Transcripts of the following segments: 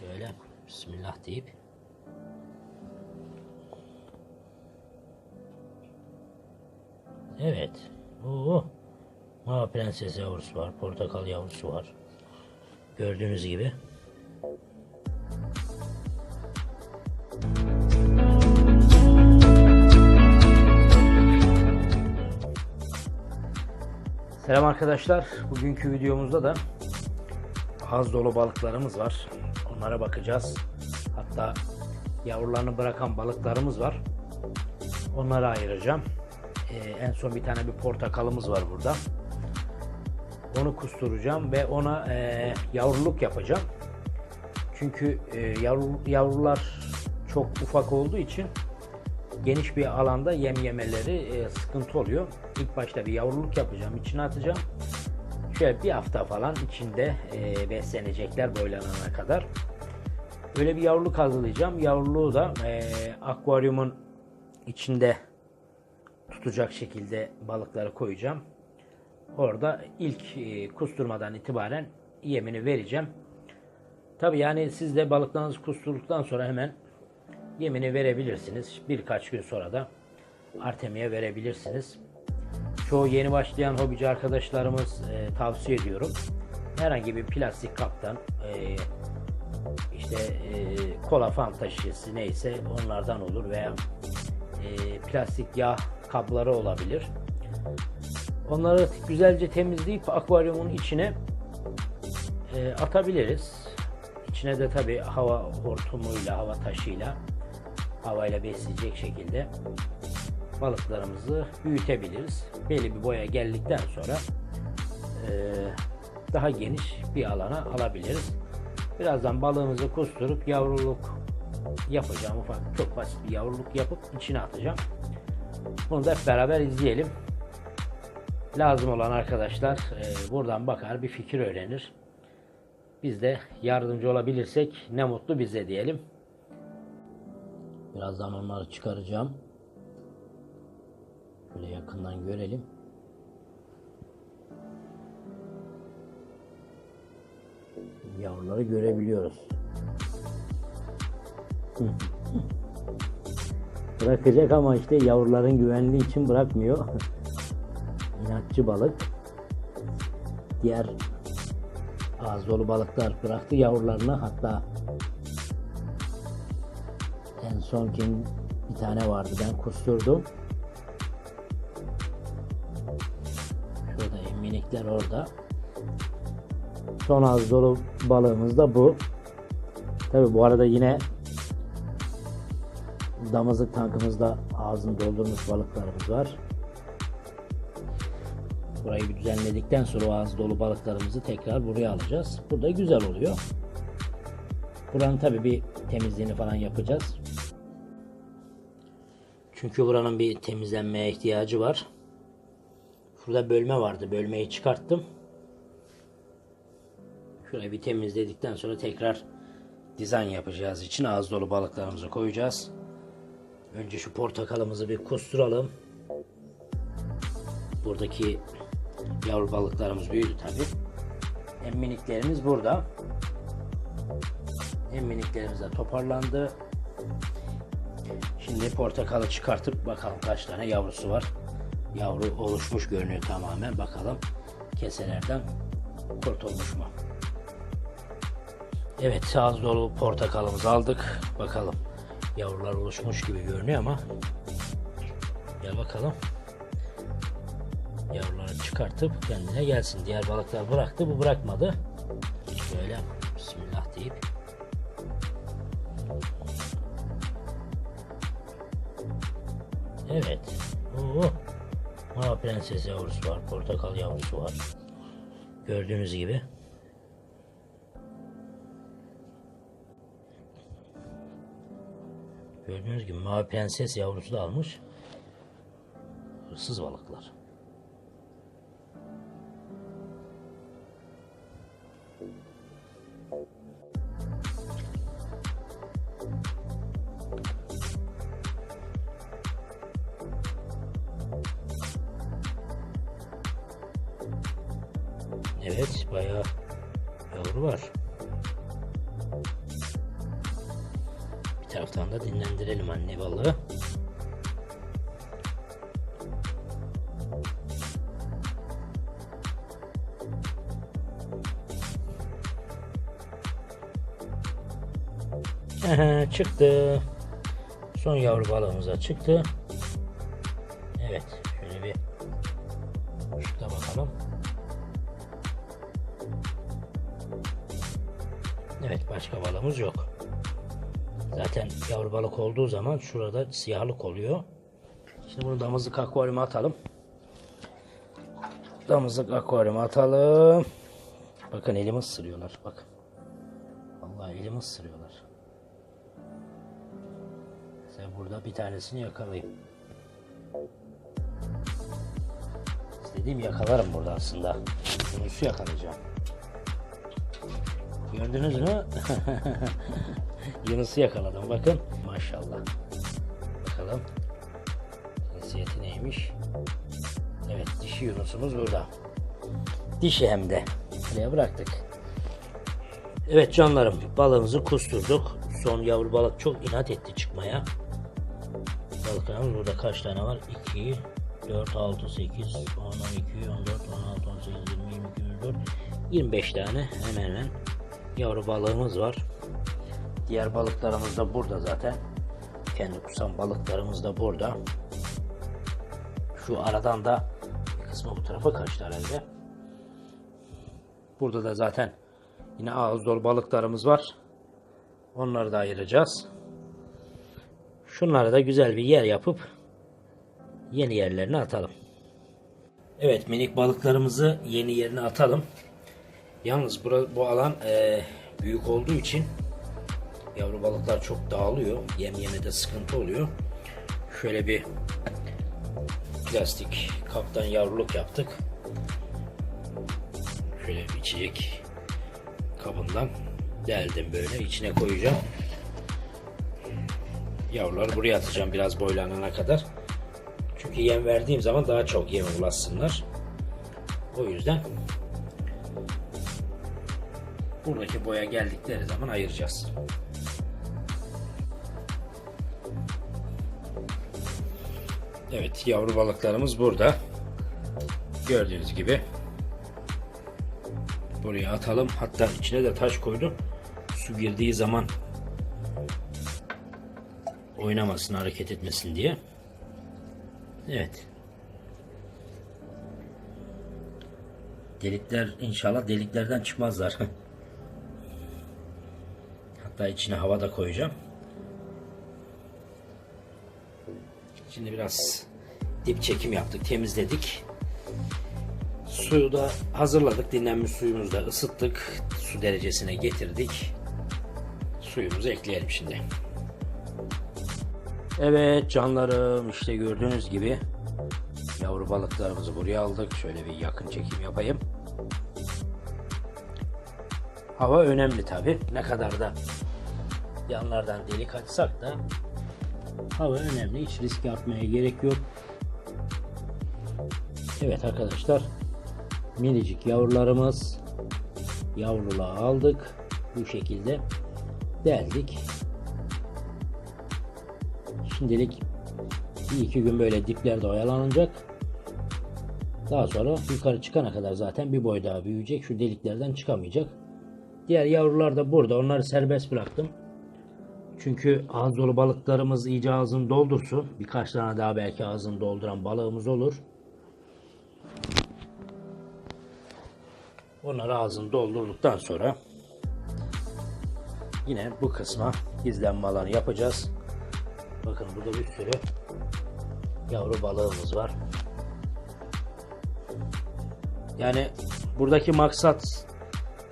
Şöyle Bismillah deyip Evet. Oo. Mavi prenses yavrusu var. Portakal yavrusu var. Gördüğünüz gibi. Selam arkadaşlar. Bugünkü videomuzda da az dolu balıklarımız var. Onlara bakacağız. Hatta yavrularını bırakan balıklarımız var. Onları ayıracağım. Ee, en son bir tane bir portakalımız var burada. Onu kusturacağım ve ona e, yavruluk yapacağım. Çünkü e, yavru, yavrular çok ufak olduğu için geniş bir alanda yem yemeleri e, sıkıntı oluyor. İlk başta bir yavruluk yapacağım, içine atacağım. Şöyle bir hafta falan içinde e, beslenecekler boylanana kadar. Öyle bir yavruluk hazırlayacağım. Yavruluğu da e, akvaryumun içinde tutacak şekilde balıkları koyacağım. Orada ilk e, kusturmadan itibaren yemini vereceğim. Tabi yani siz de balıklarınızı kusturduktan sonra hemen yemini verebilirsiniz. Birkaç gün sonra da Artemia verebilirsiniz. Çoğu yeni başlayan hobici arkadaşlarımız e, tavsiye ediyorum. Herhangi bir plastik kaptan e, işte e, kola fanta şişesi neyse onlardan olur veya e, plastik yağ kapları olabilir. Onları güzelce temizleyip akvaryumun içine e, atabiliriz. İçine de tabi hava hortumuyla, hava taşıyla havayla besleyecek şekilde balıklarımızı büyütebiliriz. Belli bir boya geldikten sonra e, daha geniş bir alana alabiliriz. Birazdan balığımızı kusturup yavruluk yapacağım. Ufak çok basit bir yavruluk yapıp içine atacağım. Bunu da hep beraber izleyelim. Lazım olan arkadaşlar e, buradan bakar bir fikir öğrenir. Biz de yardımcı olabilirsek ne mutlu bize diyelim. Birazdan onları çıkaracağım. Böyle yakından görelim. Yavruları görebiliyoruz. Bırakacak ama işte yavruların güvenliği için bırakmıyor. İnatçı balık. Diğer ağız dolu balıklar bıraktı yavrularını hatta en son kim bir tane vardı ben kusturdum. Şurada minikler orada. Son az dolu balığımız da bu. Tabi bu arada yine damızlık tankımızda ağzını doldurmuş balıklarımız var. Burayı bir düzenledikten sonra ağzı dolu balıklarımızı tekrar buraya alacağız. Burada güzel oluyor. Buranın tabi bir temizliğini falan yapacağız. Çünkü buranın bir temizlenmeye ihtiyacı var. Şurada bölme vardı. Bölmeyi çıkarttım. Şurayı bir temizledikten sonra tekrar dizayn yapacağız için ağız dolu balıklarımızı koyacağız. Önce şu portakalımızı bir kusturalım. Buradaki yavru balıklarımız büyüdü tabi. Hem miniklerimiz burada. Hem miniklerimiz de toparlandı. Şimdi portakalı çıkartıp bakalım kaç tane yavrusu var. Yavru oluşmuş görünüyor tamamen. Bakalım keselerden kurtulmuş mu? Evet ağız dolu portakalımızı aldık. Bakalım yavrular oluşmuş gibi görünüyor ama gel bakalım. Yavruları çıkartıp kendine gelsin. Diğer balıklar bıraktı bu bırakmadı. Şöyle Bismillah deyip Evet. Oo. Mavi prenses yavrusu var. Portakal yavrusu var. Gördüğünüz gibi. Gördüğünüz gibi mavi prenses yavrusu da almış. Hırsız balıklar. Evet bayağı yavru var. Taraftan da dinlendirelim anne balığı. Çıktı. Son yavru balığımıza çıktı. Zaten yavru balık olduğu zaman şurada siyahlık oluyor. Şimdi bunu damızlık akvaryuma atalım. Damızlık akvaryuma atalım. Bakın elimi ısırıyorlar. Bakın. Vallahi elimi ısırıyorlar. Sen burada bir tanesini yakalayayım. İstediğim yakalarım burada aslında. Yunus'u yakalayacağım. Gördünüz mü? Yunus'u yakaladım bakın. Maşallah. Bakalım. Cinsiyeti neymiş? Evet dişi Yunus'umuz burada. Dişi hem de. Buraya bıraktık. Evet canlarım balığımızı kusturduk. Son yavru balık çok inat etti çıkmaya. Balıklarımız burada kaç tane var? 2, 4, 6, 8, 10, 12, 14, 16, 18, 20, 22, 24, 25 tane hemen hemen yavru balığımız var. Diğer balıklarımız da burada zaten. Kendi kusan balıklarımız da burada. Şu aradan da bir kısmı bu tarafa kaçtı herhalde. Burada da zaten yine ağız dolu balıklarımız var. Onları da ayıracağız. Şunları da güzel bir yer yapıp yeni yerlerine atalım. Evet minik balıklarımızı yeni yerine atalım. Yalnız bura, bu alan büyük olduğu için yavru balıklar çok dağılıyor. Yem yemede sıkıntı oluyor. Şöyle bir plastik kaptan yavruluk yaptık. Şöyle bir içecek kabından deldim böyle içine koyacağım. Yavruları buraya atacağım biraz boylanana kadar. Çünkü yem verdiğim zaman daha çok yem ulaşsınlar. O yüzden buradaki boya geldikleri zaman ayıracağız. Evet yavru balıklarımız burada. Gördüğünüz gibi. Buraya atalım. Hatta içine de taş koydum. Su girdiği zaman oynamasın, hareket etmesin diye. Evet. Delikler inşallah deliklerden çıkmazlar. Hatta içine hava da koyacağım. Şimdi biraz dip çekim yaptık, temizledik. Suyu da hazırladık. Dinlenmiş suyumuzu da ısıttık. Su derecesine getirdik. Suyumuzu ekleyelim şimdi. Evet canlarım işte gördüğünüz gibi yavru balıklarımızı buraya aldık. Şöyle bir yakın çekim yapayım. Hava önemli tabi. Ne kadar da yanlardan delik açsak da hava önemli. Hiç risk atmaya gerek yok. Evet arkadaşlar minicik yavrularımız yavruluğa aldık. Bu şekilde deldik. Şimdilik bir iki gün böyle diplerde oyalanacak. Daha sonra yukarı çıkana kadar zaten bir boy daha büyüyecek. Şu deliklerden çıkamayacak. Diğer yavrular da burada. Onları serbest bıraktım. Çünkü ağız dolu balıklarımız iyice ağzını doldursun. Birkaç tane daha belki ağzını dolduran balığımız olur. Onları ağzını doldurduktan sonra yine bu kısma gizlenme alanı yapacağız. Bakın burada bir sürü yavru balığımız var. Yani buradaki maksat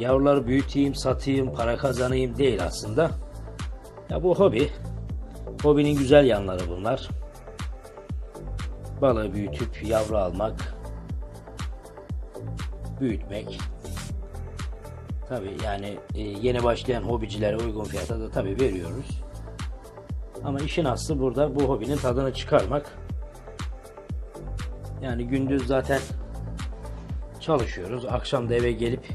yavruları büyüteyim, satayım, para kazanayım değil aslında. Ya bu hobi. Hobinin güzel yanları bunlar. Balığı büyütüp yavru almak, büyütmek. Tabi yani e, yeni başlayan hobicilere uygun fiyata da tabi veriyoruz. Ama işin aslı burada bu hobinin tadını çıkarmak. Yani gündüz zaten çalışıyoruz. Akşam da eve gelip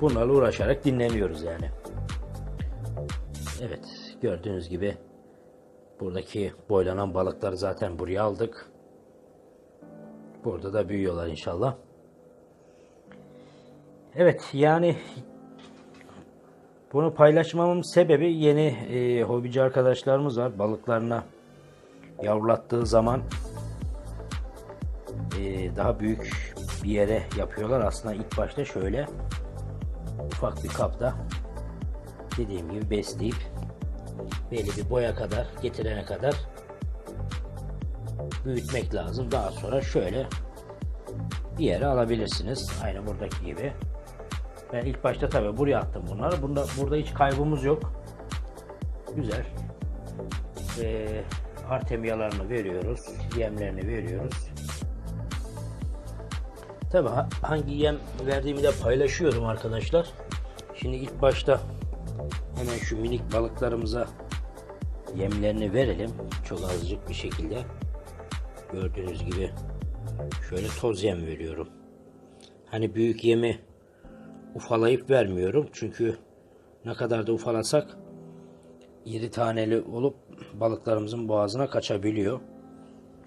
bunlarla uğraşarak dinleniyoruz yani. Evet gördüğünüz gibi buradaki boylanan balıkları zaten buraya aldık. Burada da büyüyorlar inşallah. Evet yani bunu paylaşmamın sebebi yeni e, hobici arkadaşlarımız var. Balıklarına yavrulattığı zaman e, daha büyük bir yere yapıyorlar. Aslında ilk başta şöyle ufak bir kapta dediğim gibi besleyip belli bir boya kadar getirene kadar büyütmek lazım. Daha sonra şöyle bir yere alabilirsiniz. Aynı buradaki gibi. Ben ilk başta tabii buraya attım bunları. Bunda, burada hiç kaybımız yok. Güzel. Ee, artemiyalarını veriyoruz. Yemlerini veriyoruz. Tabii ha- hangi yem verdiğimi de paylaşıyorum arkadaşlar. Şimdi ilk başta hemen şu minik balıklarımıza yemlerini verelim. Çok azıcık bir şekilde. Gördüğünüz gibi şöyle toz yem veriyorum. Hani büyük yemi ufalayıp vermiyorum. Çünkü ne kadar da ufalasak iri taneli olup balıklarımızın boğazına kaçabiliyor.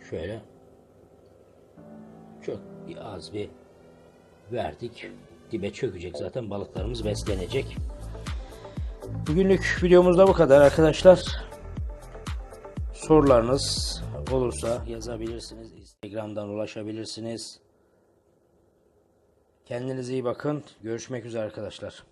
Şöyle çok bir az bir verdik. Dibe çökecek zaten balıklarımız beslenecek. Bugünlük videomuzda bu kadar arkadaşlar. Sorularınız olursa yazabilirsiniz. Instagram'dan ulaşabilirsiniz. Kendinize iyi bakın. Görüşmek üzere arkadaşlar.